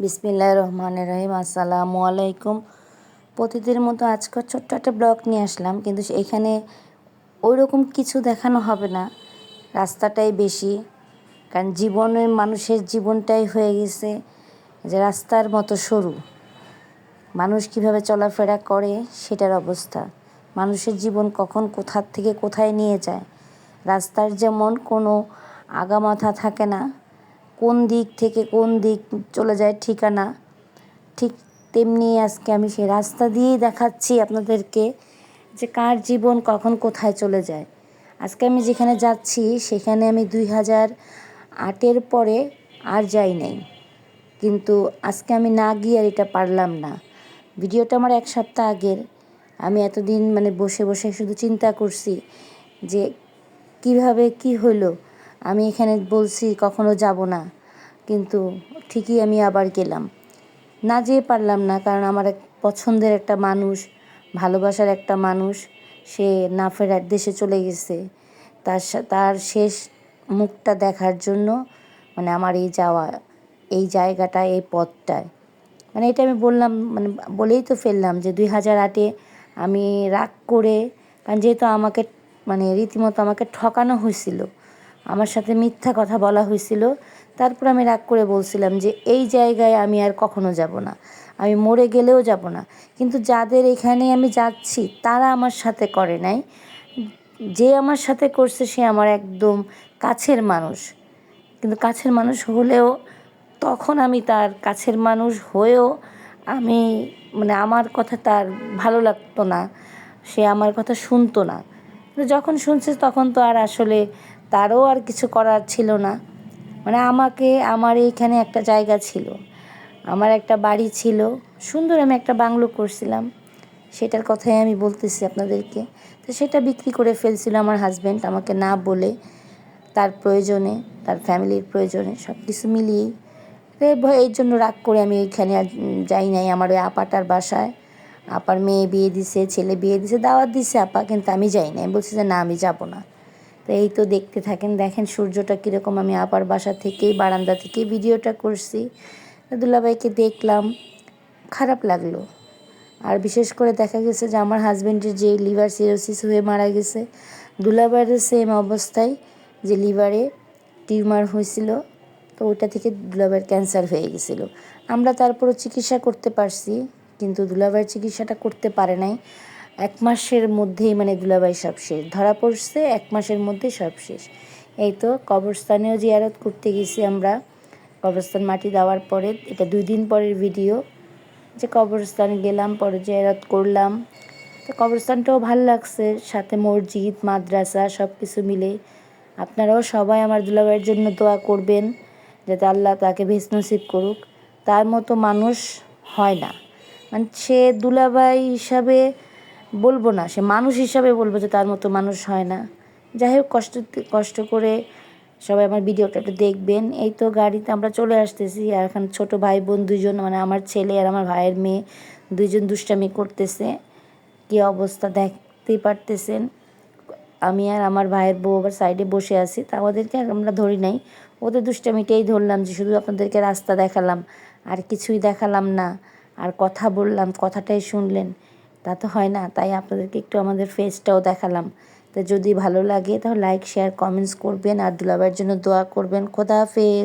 বিসমিল্লাহ রহমান রহিম, আসসালামু আলাইকুম। প্রতিদিনের মতো আজকে ছোট্ট একটা ব্লগ নিয়ে আসলাম, কিন্তু এখানে ওই রকম কিছু দেখানো হবে না। রাস্তাটাই বেশি, কারণ জীবনে মানুষের জীবনটাই হয়ে গেছে যে রাস্তার মতো সরু। মানুষ কীভাবে চলাফেরা করে সেটার অবস্থা। মানুষের জীবন কখন কোথার থেকে কোথায় নিয়ে যায়? রাস্তার যেমন কোনো আগামাথা থাকে না কোন দিক থেকে কোন দিক চলে যায় ঠিকানা, ঠিক তেমনি আজকে আমি সেই রাস্তা দিয়েই দেখাচ্ছি আপনাদেরকে যে কার জীবন কখন কোথায় চলে যায়। আজকে আমি যেখানে যাচ্ছি সেখানে আমি দুই হাজার আটের পরে আর যাই নাই। কিন্তু আজকে আমি না গিয়ে আর এটা পারলাম না। ভিডিওটা আমার এক সপ্তাহ আগের। আমি এতদিন মানে বসে বসে শুধু চিন্তা করছি যে কীভাবে কি হলো আমি এখানে বলছি কখনো যাব না। কিন্তু ঠিকই আমি আবার গেলাম। না যেয়ে পারলাম না, কারণ আমার এক পছন্দের একটা মানুষ, ভালোবাসার একটা মানুষ, সে না ফেরার দেশে চলে গেছে। তার তার শেষ মুখটা দেখার জন্য মানে আমার এই যাওয়া, এই জায়গাটা, এই পথটায়। মানে এটা আমি বললাম মানে বলেই তো ফেললাম যে দুই হাজার আটে আমি রাগ করে, কারণ যেহেতু আমাকে মানে রীতিমতো আমাকে ঠকানো হয়েছিল আমার সাথে মিথ্যা কথা বলা হয়েছিল। তারপর আমি রাগ করে বলছিলাম যে এই জায়গায় আমি আর কখনো যাব না। আমি মরে গেলেও যাব না। কিন্তু যাদের এখানে আমি যাচ্ছি, তারা আমার সাথে করে নাই। যে আমার সাথে করছে, সে আমার একদম কাছের মানুষ। কিন্তু কাছের মানুষ হলেও তখন আমি তার কাছের মানুষ হয়েও আমি মানে আমার কথা তার ভালো লাগতো না। সে আমার কথা শুনতো না। যখন শুনছে, তখন তো আর আসলে তারও আর কিছু করার ছিল না। মানে আমাকে, আমার এইখানে একটা জায়গা ছিল। আমার একটা বাড়ি ছিল। সুন্দর আমি একটা বাংলো করছিলাম। সেটার কথাই আমি বলতেছি আপনাদেরকে। তো সেটা বিক্রি করে ফেলছিল আমার হাজব্যান্ড আমাকে না বলে। তার প্রয়োজনে, তার ফ্যামিলির প্রয়োজনে সব কিছু মিলিয়েই এই জন্য রাগ করে আমি ওইখানে আর যাই নাই। আমার ওই আপাটার বাসায়। আপার মেয়ে বিয়ে দিছে, ছেলে বিয়ে দিছে, দাওয়াত দিছে আপা, কিন্তু আমি যাই নাই। বলছি যে না, আমি যাব না। তো এই তো দেখতে থাকেন, দেখেন সূর্যটা কীরকম আমি আপার বাসা থেকেই, বারান্দা থেকেই ভিডিওটা করছি। দুলাভাইকে দেখলাম, খারাপ লাগল। আর বিশেষ করে দেখা গেছে যে আমার হাজব্যান্ডের যে লিভার সিরোসিস হয়ে মারা গেছে দুলাভাইয়ের সেম অবস্থায় যে লিভারে টিউমার হয়েছিল, তো ওটা থেকে দুলাভাইয়ের ক্যান্সার হয়ে গেছিল। আমরা তারপরও চিকিৎসা করতে পারছি, কিন্তু দুলাভাইয়ের চিকিৎসাটা করতে পারে নাই। এক মাসের মধ্যেই মানে দুলাভাই সব শেষ। ধরা পড়ছে এক মাসের মধ্যে সব শেষ। এই তো কবরস্থানেও জিয়ারত করতে গেছি আমরা। কবরস্থান মাটি দেওয়ার পরে, এটা দুই দিন পরের ভিডিও। যে কবরস্থানে গেলাম, পরে জিয়ারত করলাম। তো কবরস্থানটাও ভালো লাগছে, সাথে মসজিদ, মাদ্রাসা সব কিছু মিলে। আপনারাও সবাই আমার দুলাভাইয়ের জন্য দোয়া করবেন, যাতে আল্লাহ তাকে ভেস নসিব করুক। তার মতো মানুষ হয় না। মানে সে দুলাভাই হিসাবে বলব না, সে মানুষ হিসাবে বলব যে তার মতো মানুষ হয় না। যাই হোক, কষ্ট কষ্ট করে সবাই আমার ভিডিওটা একটু দেখবেন। এই তো গাড়িতে আমরা চলে আসতেছি আর এখন ছোটো ভাই বোন দুজন মানে আমার ছেলে আর আমার ভাইয়ের মেয়ে দুইজন দুষ্টামি করতেছে। কী অবস্থা দেখতেই পারতেছেন? আমি আর আমার ভাইয়ের বউ আবার সাইডে বসে আছি, তা ওদেরকে আমরা ধরি নাই। ওদের দুষ্টামিটাই ধরলাম যে শুধু আপনাদেরকে রাস্তা দেখালাম, আর কিছুই দেখালাম না। আর কথা বললাম, কথাটাই শুনলেন। তা তো হয় না। তাই আপনাদেরকে একটু আমাদের ফেসটাও দেখালাম। তো যদি ভালো লাগে তাহলে লাইক শেয়ার কমেন্টস করবেন। আর দুলাবার জন্য দোয়া করবেন। খোদা হাফেজ।